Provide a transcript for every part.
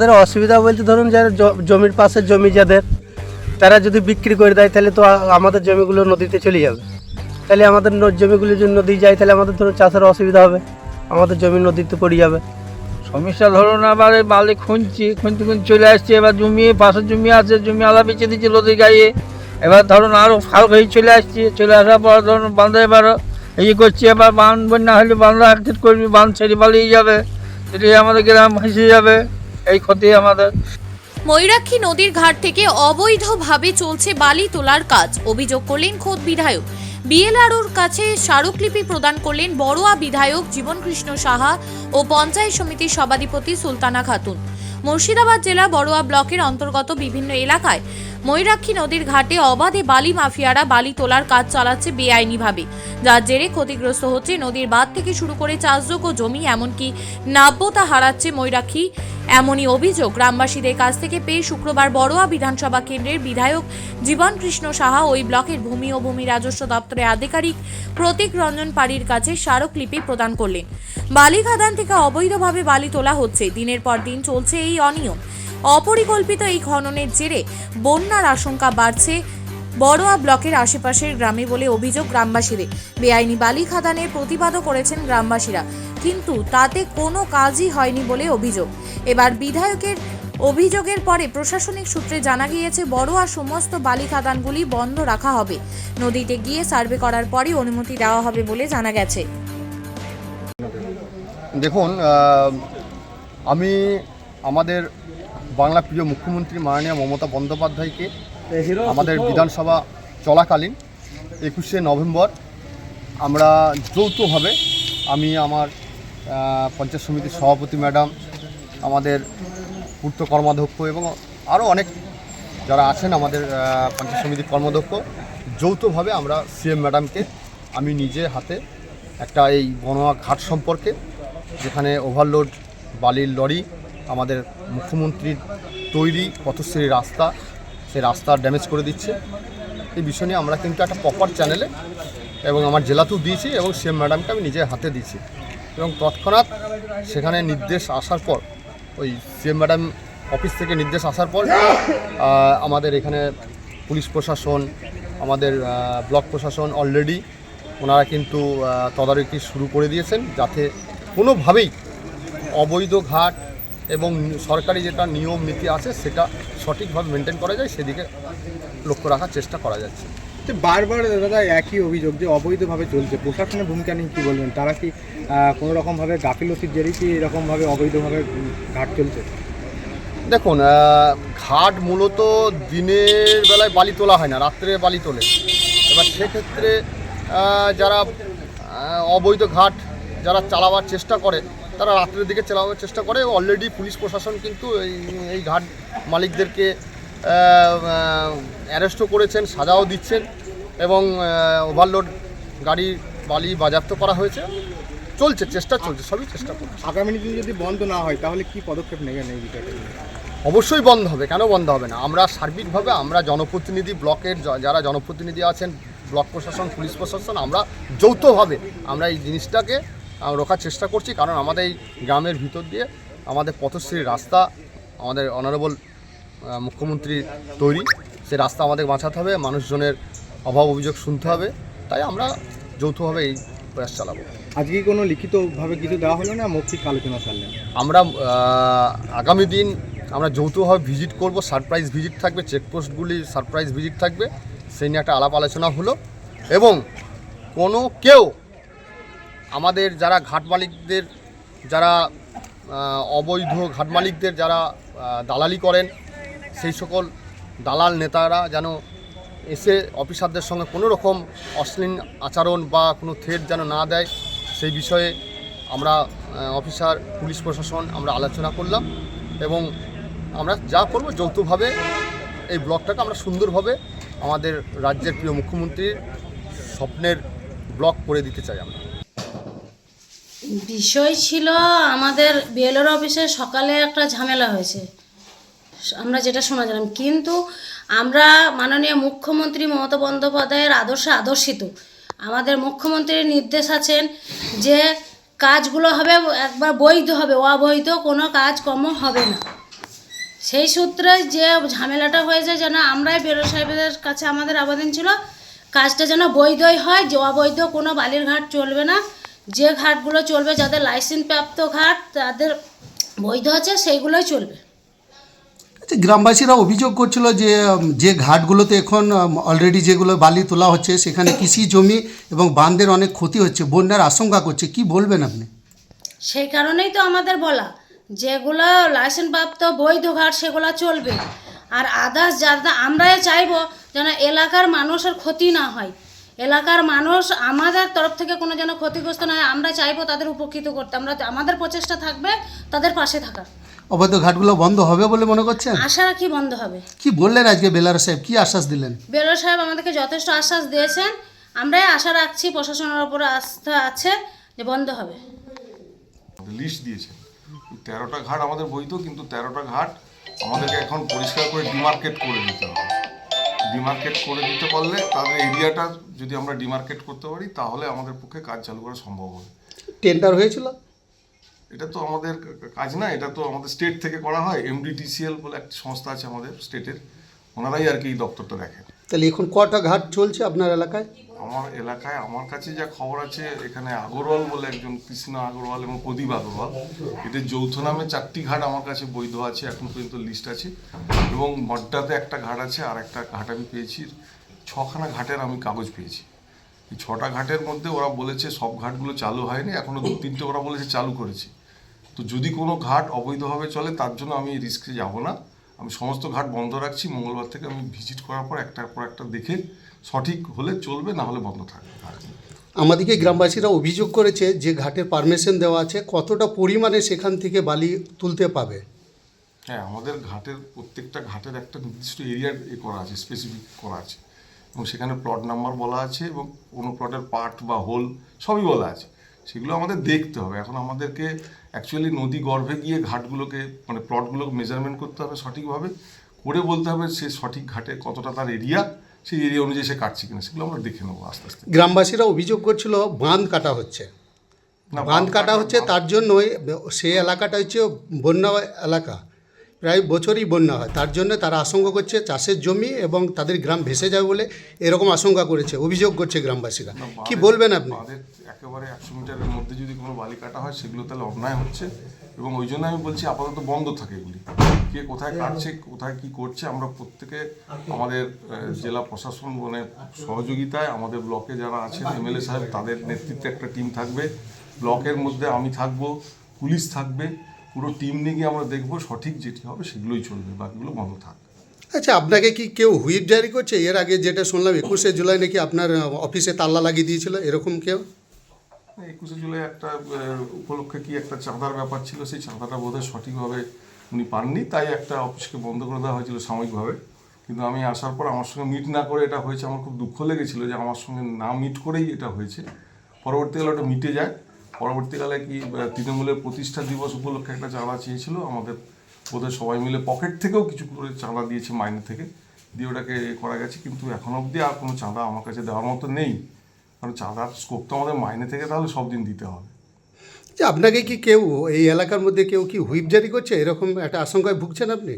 তাদের অসুবিধা বলতে ধরুন যারা জমির পাশে জমি যাদের, তারা যদি বিক্রি করে দেয়, তাহলে তো আমাদের জমিগুলো নদীতে চলে যাবে। তাহলে আমাদের জমিগুলো যদি নদী যায়, তাহলে আমাদের ধরুন চাষের অসুবিধা হবে। আমাদের জমি নদীতে পড়ে যাবে। সমস্যা ধরুন আবার বালি খুঁজছি, খুঁজতে খুঁজতে চলে আসছে, এবার জমি পাশে জমি আছে, জমি আলা বেঁচে দিচ্ছে নদী গায়ে। এবার ধরুন আরও ফাল হয়ে চলে আসছে, চলে আসার পর ধরুন বাঁধা এবার এই করছি, এবার বাঁধ বন্যা হলে বাঁধা একদিন করবি, বাঁধ ছেড়ে পালিয়ে যাবে। সেটি আমাদের গ্রাম ভেসে যাবে। এই ক্ষতি আমাদের। ময়ূরাক্ষী নদীর ঘাট থেকে অবৈধভাবে চলছে বালি তোলার কাজ, অভিযোগ করলেন খোদ বিধায়ক। বিএলআরওর কাছে স্মারকলিপি প্রদান করলেন বড়োয়া বিধায়ক জীবনকৃষ্ণ সাহা ও পঞ্চায়েত সমিতির সভাধিপতি সুলতানা খাতুন। মুর্শিদাবাদ জেলা বড়োয়া ব্লকের অন্তর্গত বিভিন্ন এলাকায় ময়ূরাক্ষী নদীর ঘাটে অবাধে বালি মাফিয়ারা বালি তোলার কাজ চালাচ্ছে বেআইনিভাবে। যার জেরে ক্ষতিগ্রস্ত হচ্ছে নদীর বাঁধ থেকে শুরু করে চাষযোগ্য জমি, এমনকি নাব্যতা হারাচ্ছে ময়ূরাক্ষী। এমনই অভিযোগ গ্রামবাসীদের কাছ থেকে পেয়ে শুক্রবার বড়োয়া বিধানসভা কেন্দ্রের বিধায়ক জীবন কৃষ্ণ সাহা ওই ব্লকের ভূমি ও ভূমি রাজস্ব দপ্তরের আধিকারিক প্রতীক রঞ্জন পাড়ির কাছে স্মারকলিপি প্রদান করলেন। বালি খাদান থেকে অবৈধভাবে বালি তোলা হচ্ছে। দিনের পর দিন চলছে এই অনিয়ম। অপরিকল্পিত এই খননের জেরে বন্যার আশঙ্কা বাড়ছে বড়োয়া ব্লকের আশেপাশের গ্রামে বলে অভিযোগ গ্রামবাসীদের। বেআইনি বালি খাদানের প্রতিবাদও করেছেন গ্রামবাসীরা। কিন্তু তাতে কোনো কাজই হয়নি বলে অভিযোগ। এবার বিধায়কের অভিযোগের পরে প্রশাসনিক সূত্রে জানা গিয়েছে, বড়োয়া সমস্ত বালি খাদানগুলি বন্ধ রাখা হবে। নদীতে গিয়ে সার্ভে করার পরই অনুমতি দেওয়া হবে বলে জানা গেছে। দেখুন আমি আমাদের বাংলা প্রিয় মুখ্যমন্ত্রী মাননীয় মমতা বন্দ্যোপাধ্যায়কে আমাদের বিধানসভা চলাকালীন একুশে নভেম্বর আমরা যৌথভাবে আমি আমার পঞ্চায়েত সমিতির সভাপতি ম্যাডাম আমাদের পূর্ত কর্মাধ্যক্ষ এবং আরও অনেক যারা আছেন আমাদের পঞ্চায়েত সমিতির কর্মাধ্যক্ষ যৌথভাবে আমরা সিএম ম্যাডামকে আমি নিজে হাতে একটা এই বনোয়া ঘাট সম্পর্কে যেখানে ওভারলোড বালির লরি আমাদের মুখ্যমন্ত্রীর তৈরি পথশ্রী রাস্তা, সেই রাস্তা ড্যামেজ করে দিচ্ছে। এই বিষয় নিয়ে আমরা কিন্তু একটা প্রপার চ্যানেলে এবং আমার জেলাতেও দিয়েছি এবং সিএম ম্যাডামকে আমি নিজের হাতে দিয়েছি। এবং তৎক্ষণাৎ সেখানে নির্দেশ আসার পর, ওই সিএম ম্যাডাম অফিস থেকে নির্দেশ আসার পর আমাদের এখানে পুলিশ প্রশাসন, আমাদের ব্লক প্রশাসন অলরেডি ওনারা কিন্তু তদারকি শুরু করে দিয়েছেন যাতে কোনোভাবেই অবৈধ ঘাট এবং সরকারি যেটা নিয়ম নীতি আছে সেটা সঠিকভাবে মেনটেন করা যায় সেদিকে লক্ষ্য রাখার চেষ্টা করা যাচ্ছে। বারবার দাদা একই অভিযোগ যে অবৈধভাবে চলছে। প্রশাসনের ভূমিকা নিয়ে কী বলবেন? তারা কি কোনো রকমভাবে গাফিলতির জেরে কি এরকমভাবে অবৈধভাবে ঘাট চলছে? দেখুন ঘাট মূলত দিনের বেলায় বালি তোলা হয় না রাত্রে বালি তোলে। এবার সেক্ষেত্রে যারা অবৈধ ঘাট যারা চালাবার চেষ্টা করে তারা রাত্রের দিকে চালাবার চেষ্টা করে অলরেডি পুলিশ প্রশাসন কিন্তু এই এই ঘাট মালিকদেরকে অ্যারেস্টও করেছেন সাজাও দিচ্ছেন এবং ওভারলোড গাড়ি বালি বাজেয়াপ্ত করা হয়েছে। চলছে চেষ্টা চলছে সবই চেষ্টা করছে। আগামী দিন যদি বন্ধ না হয় তাহলে কি পদক্ষেপ নেবেন এই বিষয়টা? অবশ্যই বন্ধ হবে। কেন বন্ধ হবে না? আমরা সার্বিকভাবে আমরা জনপ্রতিনিধি ব্লকের যারা জনপ্রতিনিধি আছেন ব্লক প্রশাসন পুলিশ প্রশাসন আমরা যৌথভাবে আমরা এই জিনিসটাকে রোখার চেষ্টা করছি। কারণ আমাদের এই গ্রামের ভিতর দিয়ে আমাদের পথশ্রী রাস্তা আমাদের অনারেবল মুখ্যমন্ত্রীর তৈরি। সে রাস্তা আমাদের বাঁচাতে হবে মানুষজনের অভাব অভিযোগ শুনতে হবে। তাই আমরা যৌথভাবে এই প্রয়াস চালাবো। আজকে কোনো লিখিতভাবে কিছু দেওয়া হলো না? মৌখিক আলোচনা চাললেন আমরা আগামী দিন আমরা যৌথভাবে ভিজিট করব। সারপ্রাইজ ভিজিট থাকবে চেকপোস্টগুলি সারপ্রাইজ ভিজিট থাকবে। সেই নিয়ে একটা আলাপ আলোচনা হলো। এবং কোনো কেউ আমাদের যারা ঘাট মালিকদের, যারা অবৈধ ঘাট মালিকদের যারা দালালি করেন, সেই সকল দালাল নেতারা যেন এসে অফিসারদের সঙ্গে কোনো রকম অশ্লীল আচরণ বা কোনো থ্রেট যেন না দেয়, সেই বিষয়ে আমরা অফিসার, পুলিশ প্রশাসন আমরা আলোচনা করলাম এবং আমরা যা করব যৌথভাবে এই ব্লকটাকে আমরা সুন্দরভাবে আমাদের রাজ্যের প্রিয় মুখ্যমন্ত্রীর স্বপ্নের ব্লক করে দিতে চাই আমরা। বিষয় ছিল আমাদের বিএলওর অফিসে সকালে একটা ঝামেলা হয়েছে। আমরা যেটা শোনা গেলাম কিন্তু আমরা মাননীয় মুখ্যমন্ত্রী মমতা বন্দ্যোপাধ্যায়ের আদর্শে আদর্শিত। আমাদের মুখ্যমন্ত্রীর নির্দেশ আছেন যে কাজগুলো হবে, একবার বৈধ হবে, অবৈধ কোনো কাজকর্ম হবে না। সেই সূত্রে যে ঝামেলাটা হয়েছে যেন আমরাই বেরো সাহেবের কাছে আমাদের আবেদন ছিল, কাজটা যেন বৈধই হয়, যে অবৈধ কোনো বালির ঘাট চলবে না। যে ঘাটগুলো চলবে যাদের লাইসেন্স প্রাপ্ত ঘাট তাদের বৈধ আছে সেইগুলোই চলবে। আচ্ছা গ্রামবাসীরা অভিযোগ করছিল যে যে ঘাটগুলোতে এখন অলরেডি যেগুলো বালি তোলা হচ্ছে সেখানে কৃষি জমি এবং বাঁধের অনেক ক্ষতি হচ্ছে বন্যার আশঙ্কা করছে কি বলবেন আপনি? সেই কারণেই তো আমাদের বলা যেগুলো লাইসেন্স প্রাপ্ত বৈধ ঘাট সেগুলো চলবে। আর আদার্স যারা আমরাই চাইব যেন এলাকার মানুষের ক্ষতি না হয়। এলাকার মানুষ আমাদের তরফ থেকে কোনো যেন ক্ষতিগ্রস্ত না হয় আমরা চাইব তাদের উপকৃত করতে। আমরা আমাদের প্রচেষ্টা থাকবে তাদের পাশে থাকার। অবৈধ ঘাটগুলো বন্ধ হবে বলে মনে করছেন? আশা রাখি বন্ধ হবে। কি বললেন আজকে বেলার সাহেব? কি আশ্বাস দিলেন? বেরো সাহেব আমাদেরকে যথেষ্ট আশ্বাস দিয়েছেন। আমরাই আশা রাখছি প্রশাসনের উপরে আস্থা আছে যে বন্ধ হবে। লিস্ট দিয়েছেন। তেরোটা ঘাট আমাদের বৈধ কিন্তু তেরোটা ঘাট আমাদেরকে এখন পরিষ্কার করে ডিমার্কেট করে দিতে হবে। ডিমার্কেট করে দিতে পারলে তাদের এরিয়াটা যদি আমরা ডিমার্কেট করতে পারি তাহলে আমাদের পক্ষে কাজ চালু করা সম্ভব হবে। টেন্ডার হয়েছিল? এটা তো আমাদের কাজ না এটা তো আমাদের স্টেট থেকে করা হয়। এমডিটিসিএল বলে একটা সংস্থা আছে আমাদের স্টেটের ওনারাই আর কি এই দপ্তরটা দেখেন। তাহলে এখন কটা ঘাট চলছে আপনার এলাকায়? আমার এলাকায় আমার কাছে যা খবর আছে, এখানে আগরওয়াল বলে একজন, কৃষ্ণ আগরওয়াল এবং প্রদীপ আগরওয়াল। এদের যৌথ নামে চারটি ঘাট আমার কাছে বৈধ আছে, এখন পর্যন্ত লিস্ট আছে। এবং মড্ডাতে একটা ঘাট আছে, আর একটা ঘাট আমি পেয়েছি, ছখানা ঘাটের আমি কাগজ পেয়েছি। এই ছটা ঘাটের মধ্যে ওরা বলেছে সব ঘাটগুলো চালু হয়নি এখনও দু তিনটে ওরা বলেছে চালু করেছে। তো যদি কোনো ঘাট অবৈধভাবে চলে, তার জন্য আমি রিস্কে যাব না। আমি সমস্ত ঘাট বন্ধ রাখছি, মঙ্গলবার থেকে আমি ভিজিট করার পর একটার পর একটা দেখে সঠিক হলে চলবে না হলে বন্ধ থাকবে। আমাদেরকে গ্রামবাসীরা অভিযোগ করেছে যে ঘাটের পারমিশন দেওয়া আছে কতটা পরিমাণে সেখান থেকে বালি তুলতে পাবে? হ্যাঁ আমাদের ঘাটের প্রত্যেকটা ঘাটের একটা নির্দিষ্ট এরিয়া এ করা আছে স্পেসিফিক করা আছে। এবং সেখানে প্লট নাম্বার বলা আছে এবং কোনো প্লটের পার্ট বা হোল সবই বলা আছে। সেগুলো আমাদের দেখতে হবে। এখন আমাদেরকে অ্যাকচুয়ালি নদী গর্ভে গিয়ে ঘাটগুলোকে মানে প্লটগুলোকে মেজারমেন্ট করতে হবে সঠিকভাবে। করে বলতে হবে সে সঠিক ঘাটে কতটা তার এরিয়া সেই এরিয়া অনুযায়ী সে কাটছে কিনা সেগুলো আমরা দেখে নেব আস্তে আস্তে। গ্রামবাসীরা অভিযোগ করছিল বাঁধ কাটা হচ্ছে। বাঁধ কাটা হচ্ছে তার জন্যই সেই এলাকাটা হচ্ছে বন্যা এলাকা। প্রায় বছরই বন্যা হয়। তার জন্য তারা আশঙ্কা করছে চাষের জমি এবং তাদের গ্রাম ভেসে যাবে বলে এরকম আশঙ্কা করেছে অভিযোগ করছে গ্রামবাসীরা। কি বলবেন আপনি? একেবারে একশো মিটারের মধ্যে যদি কোনো বালি কাটা হয় সেগুলো তাহলে অন্যায় হচ্ছে। এবং ওই জন্য আমি বলছি আপাতত বন্ধ থাকে এগুলি। কে কোথায় কাটছে কোথায় কি করছে আমরা প্রত্যেকে আমাদের জেলা প্রশাসন মানে সহযোগিতায় আমাদের ব্লকে যারা আছেন এমএলএ সাহেব তাদের নেতৃত্বে একটা টিম থাকবে। ব্লকের মধ্যে আমি থাকব পুলিশ থাকবে। পুরো টিম নিয়ে গিয়ে আমরা দেখব সঠিক যেটি হবে সেগুলোই চলবে বাকিগুলো বন্ধ থাকবে আচ্ছা আপনাকে কি কেউ হুইপ জারি করছে? এর আগে যেটা শুনলাম একুশে জুলাই নাকি আপনার অফিসে তাল্লা লাগিয়ে দিয়েছিল এরকম কেউ? একুশে জুলাই একটা উপলক্ষে কি একটা চাঁদার ব্যাপার ছিল সেই চাঁদাটা বোধহয় সঠিকভাবে উনি পাননি তাই একটা অফিসকে বন্ধ করে দেওয়া হয়েছিল সাময়িকভাবে। কিন্তু আমি আসার পর আমার সঙ্গে মিট না করে এটা হয়েছে আমার খুব দুঃখ লেগেছিল যে আমার সঙ্গে না মিট করেই এটা হয়েছে। পরবর্তীকালে ওটা মিটে যায়। পরবর্তীকালে কি তৃণমূলের প্রতিষ্ঠা দিবস উপলক্ষে একটা চাঁদা চেয়েছিল। আমাদের বোধহয় সবাই মিলে পকেট থেকেও কিছু করে চাঁদা দিয়েছে মাইনে থেকে। দিয়ে ওটাকে করা গেছে কিন্তু এখন অবধি আর কোনো চাঁদা আমার কাছে দেওয়ার মতো নেই। কারণ চাঁদার স্কোপ তো আমাদের মাইনে থেকে তাহলে সব দিন দিতে হবে। যে আপনাকে কি কেউ এই এলাকার মধ্যে কেউ কি হুইপ জারি করছে? এরকম একটা আশঙ্কায় ভুগছেন আপনি?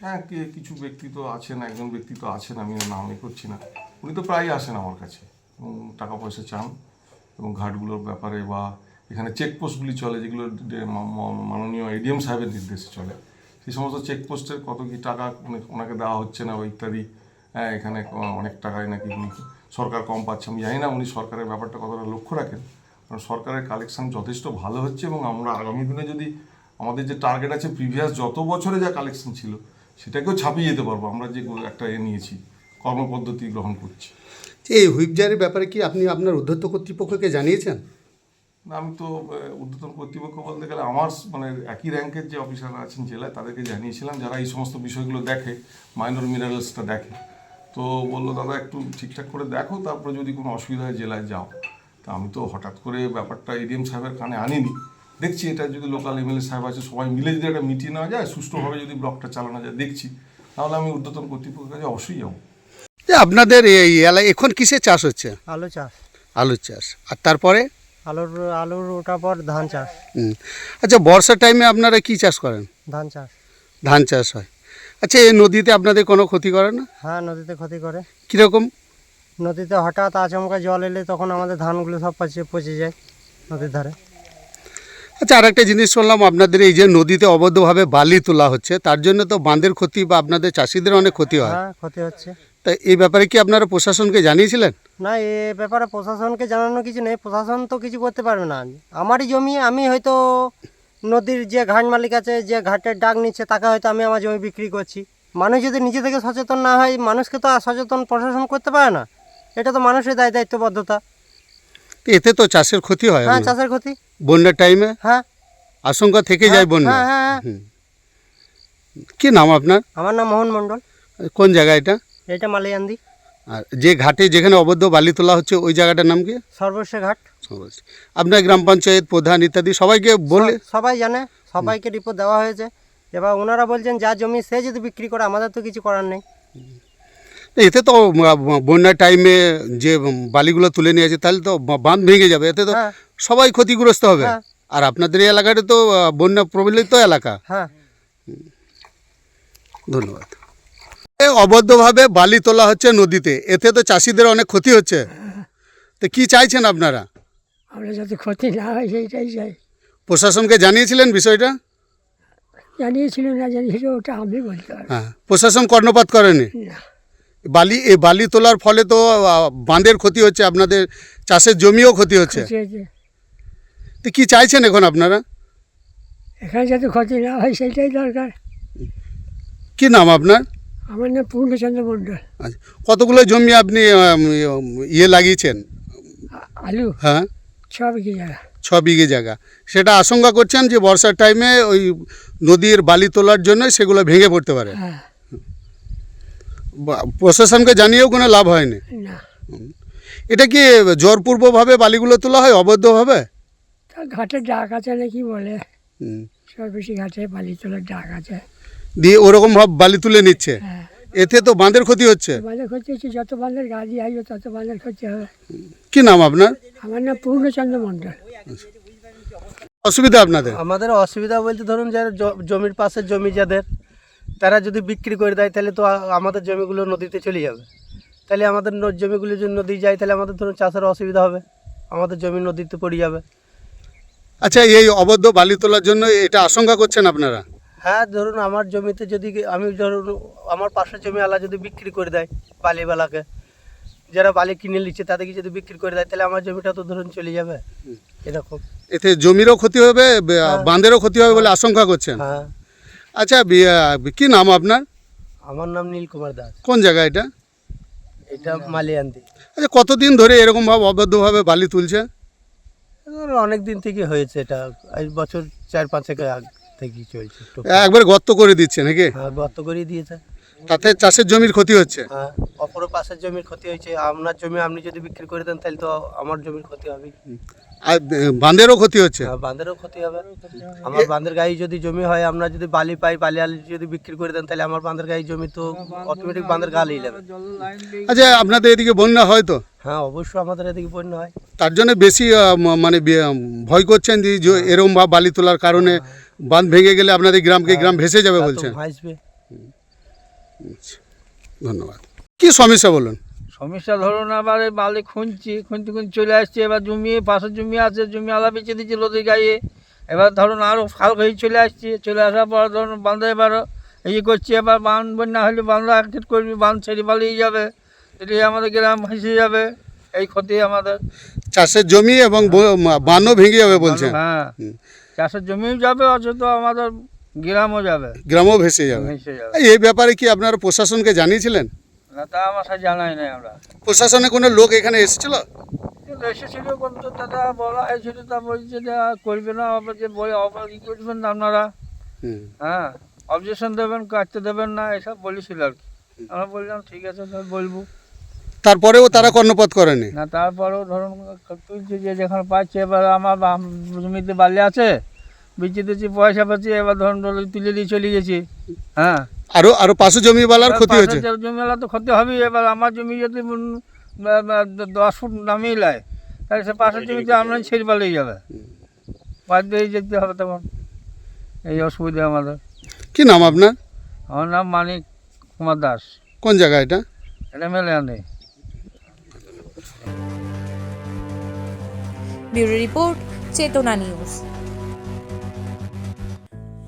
হ্যাঁ কে কিছু ব্যক্তি তো আছেন একজন ব্যক্তি তো আছেন আমি ওর নাম এ করছি না। উনি তো প্রায়ই আসেন আমার কাছে। টাকা পয়সা চান। এবং ঘাটগুলোর ব্যাপারে বা এখানে চেকপোস্টগুলি চলে যেগুলো মাননীয় এডিএম সাহেবের নির্দেশে চলে। সেই সমস্ত চেকপোস্টের কত কি টাকা উনি- ওনাকে দেওয়া হচ্ছে না বা ইত্যাদি হ্যাঁ এখানে অনেক টাকায় নাকি উনি সরকার কম পাচ্ছে, আমি জানি না উনি সরকারের ব্যাপারটা কতটা লক্ষ্য রাখেন। কারণ সরকারের কালেকশন যথেষ্ট ভালো হচ্ছে এবং আমরা আগামী দিনে যদি আমাদের যে টার্গেট আছে প্রিভিয়াস যত বছরে যা কালেকশন ছিল, সেটাকেও ছাপিয়ে যেতে পারব। আমরা যে একটা এ নিয়েছি, কর্মপদ্ধতি গ্রহণ করছি। এই হুইপ জারির ব্যাপারে কি আপনি আপনার উদ্ধত্ত কর্তৃপক্ষকে জানিয়েছেন? আমি তো ঊর্ধ্বতন কর্তৃপক্ষ বলতে গেলে আমার মানে একই র্যাঙ্কের যে অফিসাররা আছেন, জেলায় তাদেরকে জানিয়েছিলাম, যারা এই সমস্ত বিষয়গুলো দেখে, মাইনর মিনারেলসটা দেখে। তো বলল, দাদা, একটু ঠিকঠাক করে দেখো, তারপরে যদি কোনো অসুবিধা হয় জেলায় যাও। তা আমি তো হঠাৎ করে ব্যাপারটা এডিএম সাহেবের কানে আনিনি। দেখছি এটা যদি লোকাল এমএলএ সাহেব আছে, সবাই মিলে যদি একটা মিটিয়ে নেওয়া যায়, সুষ্ঠুভাবে যদি ব্লকটা চালানো যায়, দেখছি। তাহলে আমি ঊর্ধ্বতন কর্তৃপক্ষের কাছে অবশ্যই যাব। আপনাদের এই এলাকায় এখন কিসে চাষ হচ্ছে? আলু চাষ। আলুর চাষ। আর তারপরে? আলুর আলুর ওঠার পর ধান চাষ। হুম। আচ্ছা বর্ষার টাইমে আপনারা কি চাষ করেন? ধান চাষ। ধান চাষ হয়। আচ্ছা এই নদীতে আপনাদের কোনো ক্ষতি করে না? হ্যাঁ নদীতে ক্ষতি করে। কীরকম? নদীতে হঠাৎ আচমকা জল এলে তখন আমাদের ধানগুলো সব পচে পচে যায় নদীর ধারে। আচ্ছা আর একটা জিনিস শুনলাম আপনাদের এই যে নদীতে অবৈধভাবে বালি তোলা হচ্ছে তার জন্য তো বাঁধের ক্ষতি বা আপনাদের চাষিদের অনেক ক্ষতি হয়। হ্যাঁ ক্ষতি হচ্ছে। তা এই ব্যাপারে কি আপনারা প্রশাসনকে জানিয়েছিলেন? না এ ব্যাপারে প্রশাসনকে জানানো কিছু নেই। প্রশাসন তো কিছু করতে পারবে না। আমারই জমি আমি হয়তো নদীর যে ঘাট মালিক আছে যে ঘাটের ডাক নিচ্ছে তাকে হয়তো আমি আমার জমি বিক্রি করছি। মানুষ যদি নিজে থেকে সচেতন না হয় মানুষকে তো আর সচেতন প্রশাসন করতে পারে না। এটা তো মানুষের দায় দায়িত্ববদ্ধতা। এতে তো চাষের ক্ষতি হয় হ্যাঁ চাষের ক্ষতি। বন্যার টাইমে হ্যাঁ। আশঙ্কা থেকে যায় বন্যা। হ্যাঁ হ্যাঁ হ্যাঁ। কি নাম আপনার? আমার নাম মোহন মণ্ডল। কোন জায়গা এটা? এটা মালিয়ান্দি আর যে ঘাটে যেখানে অবৈধ বালি তোলা হচ্ছে ওই জায়গাটার নাম কি? সর্বস্ব ঘাট। আপনার গ্রাম পঞ্চায়েত প্রধান ইত্যাদি সবাইকে বলে সবাই জানে সবাইকে রিপোর্ট দেওয়া হয়েছে। এবার ওনারা বলছেন যা জমি সে যদি বিক্রি করে আমাদের তো কিছু করার নেই। এতে তো বন্যার টাইমে যে বালিগুলো তুলে নিয়ে আছে তাহলে তো বাঁধ ভেঙে যাবে। এতে তো হ্যাঁ। সবাই ক্ষতিগ্রস্ত হবে। হ্যাঁ। আর আপনাদের এই এলাকাটা তো বন্যা প্রবলিত এলাকা। হ্যাঁ। ধন্যবাদ। অবৈধভাবে বালি তোলা হচ্ছে নদীতে। এতে তো চাষিদের অনেক ক্ষতি হচ্ছে। তো কি চাইছেন আপনারা? আমরা যাতে ক্ষতি না হয় সেইটাই চাই। প্রশাসনকে জানিয়েছিলেন বিষয়টা? জানিয়েছিল না জানিয়েছিল ওটা আমি বলতে হ্যাঁ প্রশাসন কর্ণপাত করেনি? না। বালি এই বালি তোলার ফলে তো বাঁধের ক্ষতি হচ্ছে আপনাদের চাষের জমিও ক্ষতি হচ্ছে। তো কি চাইছেন এখন আপনারা? এখানে যাতে ক্ষতি না হয় সেইটাই দরকার। কি নাম আপনার? আমার নাম পূর্ণচন্দ্র মণ্ডল। আচ্ছা কতগুলো জমি আপনি ইয়ে লাগিয়েছেন? আলু? হ্যাঁ। ছ বিঘে জায়গা। ছ বিঘে জায়গা। সেটা আশঙ্কা করছেন যে বর্ষার টাইমে ওই নদীর বালি তোলার জন্য সেগুলো ভেঙে পড়তে পারে? হ্যাঁ। প্রশাসনকে জানিয়েও কোনো লাভ হয়নি? না। এটা কি জোরপূর্বভাবে বালিগুলো তোলা হয় অবৈধভাবে? ঘাটে ডাক আছে নাকি বলে? হুম। সর্বেশি ঘাটে বালি তোলার ডাক আছে। দিয়ে ওরকম ভাবে বালি তুলে নিচ্ছে। হ্যাঁ। এতে তো বাঁধের ক্ষতি হচ্ছে। বাঁধের ক্ষতি হচ্ছে যত বাঁধের গাড়ি আসবে তত বাঁধের ক্ষতি হবে। কি নাম আপনার? আমার নাম পূর্ণচন্দ্র মণ্ডল। অসুবিধা আপনাদের? আমাদের অসুবিধা বলতে ধরুন যারা জমির পাশে জমি যাদের তারা যদি বিক্রি করে দেয় তাহলে তো আমাদের জমিগুলো নদীতে চলে যাবে। তাহলে আমাদের ন- জমিগুলো যদি নদী যায় তাহলে আমাদের ধরুন চাষের অসুবিধা হবে। আমাদের জমি নদীতে পড়ে যাবে। আচ্ছা এই অবৈধ বালি তোলার জন্য এটা আশঙ্কা করছেন আপনারা? হ্যাঁ ধরুন আমার জমিতে যদি আমি ধরুন আমার পাশের জমি আলা যদি বিক্রি করে দেয় বালিওয়ালাকে যারা বালি কিনে নিচ্ছে তাদেরকে যদি বিক্রি করে দেয় তাহলে আমার জমিটা তো ধরুন চলে যাবে। এরকম। এতে জমিরও ক্ষতি হবে বাঁধেরও ক্ষতি হবে বলে আশঙ্কা করছেন? হ্যাঁ। আচ্ছা কি নাম আপনার? আমার নাম নীল কুমার দাস। কোন জায়গা এটা? এটা মালিয়ান্দি। আচ্ছা কতদিন ধরে এরকমভাবে অবৈধভাবে বালি তুলছে? অনেক দিন থেকে হয়েছে এটা এই বছর চার পাঁচেক আগ। থেকেই চলছে? একবার গর্ত করে দিচ্ছে নাকি? হ্যাঁ গর্ত করে দিয়েছে। তাতে চাষের জমির ক্ষতি হচ্ছে? হ্যাঁ অপর পাশের জমির ক্ষতি হয়েছে। আপনার জমি আপনি যদি বিক্রি করে দেন তাহলে তো আমার জমির ক্ষতি হবে আর বাঁধেরও ক্ষতি হচ্ছে? হ্যাঁ বাঁধেরও ক্ষতি হবে। আমার বাঁধের গায়ে যদি জমি হয় আমরা যদি বালি পাই বালি আলি যদি বিক্রি করে দেন তাহলে আমার বাঁধের গায়ে জমি তো অটোমেটিক বাঁধের গালেই যাবে। আচ্ছা আপনাদের এদিকে বন্যা হয় তো? হ্যাঁ অবশ্যই আমাদের এদিকে বন্যা হয়। তার জন্য বেশি মানে ভয় করছেন যে এরকম ভাবে বালি তোলার কারণে বাঁধ ভেঙে গেলে আপনাদের গ্রামকে গ্রাম ভেসে যাবে বলছেন? ভাসবে। ধন্যবাদ। কি সমস্যা বলুন? সমস্যা ধরুন আবার এই বালি খুঁজছি খুঁজতে খুঁজতে চলে আসছি এবার জমি পাশের জমি আছে জমি আলা বেঁচে দিচ্ছি নদীর গায়ে। এবার ধরুন আরও ফাল হয়ে চলে আসছি চলে আসার পর ধরুন বাঁধে এবারও এই করছি এবার বাঁধ বন্যা হলে বাঁধা একটিট করবি বাঁধ ছেড়ে পালিয়ে যাবে। এটি আমাদের গ্রাম ভেসে যাবে এই ক্ষতি আমাদের। চাষের জমি এবং বানও ভেঙে যাবে বলছেন। হ্যাঁ। চাষের জমিও যাবে অথচ আমাদের গ্রামও যাবে। গ্রামও ভেসে যাবে। ভেসে যাবে। এই ব্যাপারে কি আপনারা প্রশাসনকে জানিয়েছিলেন? না তা আমার সাথে জানাই নাই আমরা। প্রশাসনে কোনো লোক এখানে এসেছিল? কিন্তু এসেছিল কিন্তু দাদা বলা হয়েছিল তা বলছে করবে না আবার যে বই আবার ই করবেন না আপনারা। হ্যাঁ অবজেকশন দেবেন কাটতে দেবেন না এসব বলেছিল আর কি। আমরা বললাম ঠিক আছে তাহলে বলব। তারপরেও তারা কর্ণপাত করেনি? না তারপরেও ধরুন যে যেখানে পাচ্ছে এবার আমার জমিতে বালি আছে বিচি দিচ্ছি পয়সা পাচ্ছি এবার ধরুন তুলে দিয়ে চলে গেছি। হ্যাঁ। আরও আরও পাশে জমিওয়ালার ক্ষতি হয়েছে। জমিওয়ালা তো ক্ষতি হবেই এবার আমার জমি যদি দশ ফুট নামিয়ে নেয় তাহলে সে পাশের জমিতে আমরা ছেড়ে পালিয়ে যাবে। বাদ দিয়ে যেতে হবে তখন। এই অসুবিধা আমাদের। কি নাম আপনার? আমার নাম মানিক কুমার দাস। কোন জায়গা এটা? এটা মেলে আনে। Bureau report Chetana news.